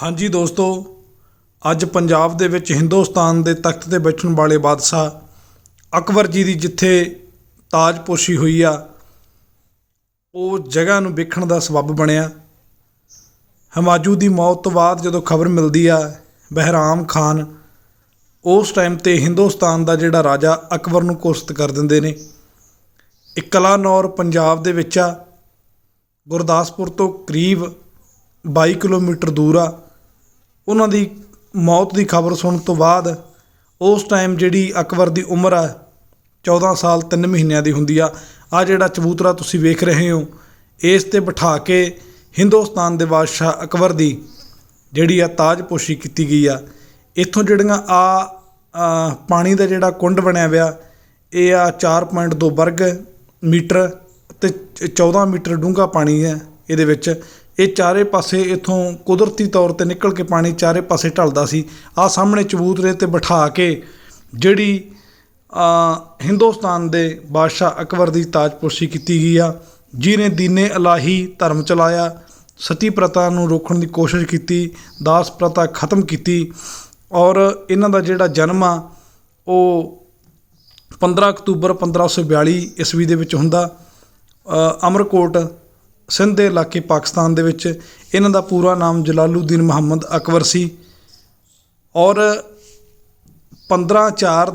ਹਾਂਜੀ ਦੋਸਤੋ, ਅੱਜ ਪੰਜਾਬ ਦੇ ਵਿੱਚ ਹਿੰਦੁਸਤਾਨ ਦੇ ਤਖਤ ਤੇ ਬੈਠਣ ਵਾਲੇ ਬਾਦਸ਼ਾਹ ਅਕਬਰ ਜੀ ਦੀ ਜਿੱਥੇ ਤਾਜਪੋਸ਼ੀ ਹੋਈ ਆ, ਉਹ ਜਗ੍ਹਾ ਨੂੰ ਵੇਖਣ ਦਾ ਸਬੱਬ ਬਣਿਆ। ਹਮਾਜੂ ਦੀ ਮੌਤ ਤੋਂ ਬਾਅਦ ਜਦੋਂ ਖਬਰ ਮਿਲਦੀ ਆ ਬਹਿਰਾਮ ਖਾਨ, ਉਸ ਟਾਈਮ ਤੇ ਹਿੰਦੁਸਤਾਨ ਦਾ ਜਿਹੜਾ ਰਾਜਾ ਅਕਬਰ ਨੂੰ ਘੋਸ਼ਿਤ ਕਰ ਦਿੰਦੇ ਨੇ। ਇਕਲਾਨੌਰ ਪੰਜਾਬ ਦੇ ਵਿੱਚ ਆ, ਗੁਰਦਾਸਪੁਰ ਤੋਂ ਕਰੀਬ 22 ਕਿਲੋਮੀਟਰ ਦੂਰ ਆ। ਉਹਨਾਂ ਦੀ ਮੌਤ ਦੀ ਖਬਰ ਸੁਣਨ ਤੋਂ ਬਾਅਦ ਉਸ ਟਾਈਮ ਜਿਹੜੀ ਅਕਬਰ ਦੀ ਉਮਰ ਆ 14 ਸਾਲ 3 ਮਹੀਨਿਆਂ ਦੀ ਹੁੰਦੀ ਆ ਆ ਜਿਹੜਾ ਚਬੂਤਰਾ ਤੁਸੀਂ ਵੇਖ ਰਹੇ ਹੋ, ਇਸ ਤੇ ਬਿਠਾ ਕੇ ਹਿੰਦੁਸਤਾਨ ਦੇ ਬਾਦਸ਼ਾਹ ਅਕਬਰ ਦੀ ਜਿਹੜੀ ਆ ਤਾਜਪੋਸ਼ੀ ਕੀਤੀ ਗਈ ਆ। ਇੱਥੋਂ ਜਿਹੜੀਆਂ ਆ ਪਾਣੀ ਦਾ ਜਿਹੜਾ ਕੁੰਡ ਬਣਿਆ ਹੋਇਆ, ਇਹ ਆ 4.2 ਵਰਗ ਮੀਟਰ ਤੇ ਚ- 14 ਮੀਟਰ ਡੂੰਘਾ ਪਾਣੀ ਹੈ ਇਹਦੇ ਵਿੱਚ। ਇਹ ਚਾਰੇ ਪਾਸੇ ਇਥੋਂ ਕੁਦਰਤੀ ਤੌਰ ਤੇ ਨਿਕਲ ਕੇ ਪਾਣੀ ਚਾਰੇ ਪਾਸੇ ਢਲਦਾ ਸੀ। ਆ ਸਾਹਮਣੇ ਚਬੂਤਰੇ ਤੇ ਬਿਠਾ ਕੇ ਜਿਹੜੀ ਆ ਹਿੰਦੁਸਤਾਨ ਦੇ ਬਾਦਸ਼ਾਹ ਅਕਬਰ ਦੀ ਤਾਜਪੋਸ਼ੀ ਕੀਤੀ ਗਈ ਆ, ਜਿਹਨੇ ਦੀਨੇ ਇਲਾਹੀ ਧਰਮ ਚਲਾਇਆ, ਸਤੀ ਪ੍ਰਥਾ ਨੂੰ ਰੋਕਣ ਦੀ ਕੋਸ਼ਿਸ਼ ਕੀਤੀ, ਦਾਸ ਪ੍ਰਥਾ ਖਤਮ ਕੀਤੀ ਔਰ ਇਹਨਾਂ ਦਾ ਜਿਹੜਾ ਜਨਮ ਆ, ਉਹ 15 ਅਕਤੂਬਰ 1542 ਈਸਵੀ ਦੇ ਵਿੱਚ ਹੁੰਦਾ। ਅਮਰਕੋਟ ਸਿੰਧ ਦੇ ਇਲਾਕੇ ਪਾਕਿਸਤਾਨ ਦੇ ਵਿੱਚ ਇਹਨਾਂ ਦਾ ਪੂਰਾ ਨਾਮ ਜਲਾਲੂਦੀਨ ਮੁਹੰਮਦ ਅਕਬਰ ਸੀ ਔਰ 15 4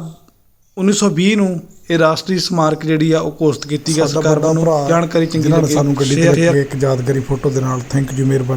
1920 ਨੂੰ ਇਹ ਰਾਸ਼ਟਰੀ ਸਮਾਰਕ ਜਿਹੜੀ ਆ ਉਹ ਘੋਸ਼ਿਤ ਕੀਤੀ ਗਿਆ ਸਰਕਾਰ ਵੱਲੋਂ ਜਾਣਕਾਰੀ ਚੰਗੀ ਲੱਗੀ। ਸਾਨੂੰ ਗੱਡੀ ਤੇ ਇੱਕ ਯਾਦਗਾਰੀ ਫੋਟੋ ਦੇ ਨਾਲ ਥੈਂਕ ਯੂ ਮਿਹਰਬਾਨੀ।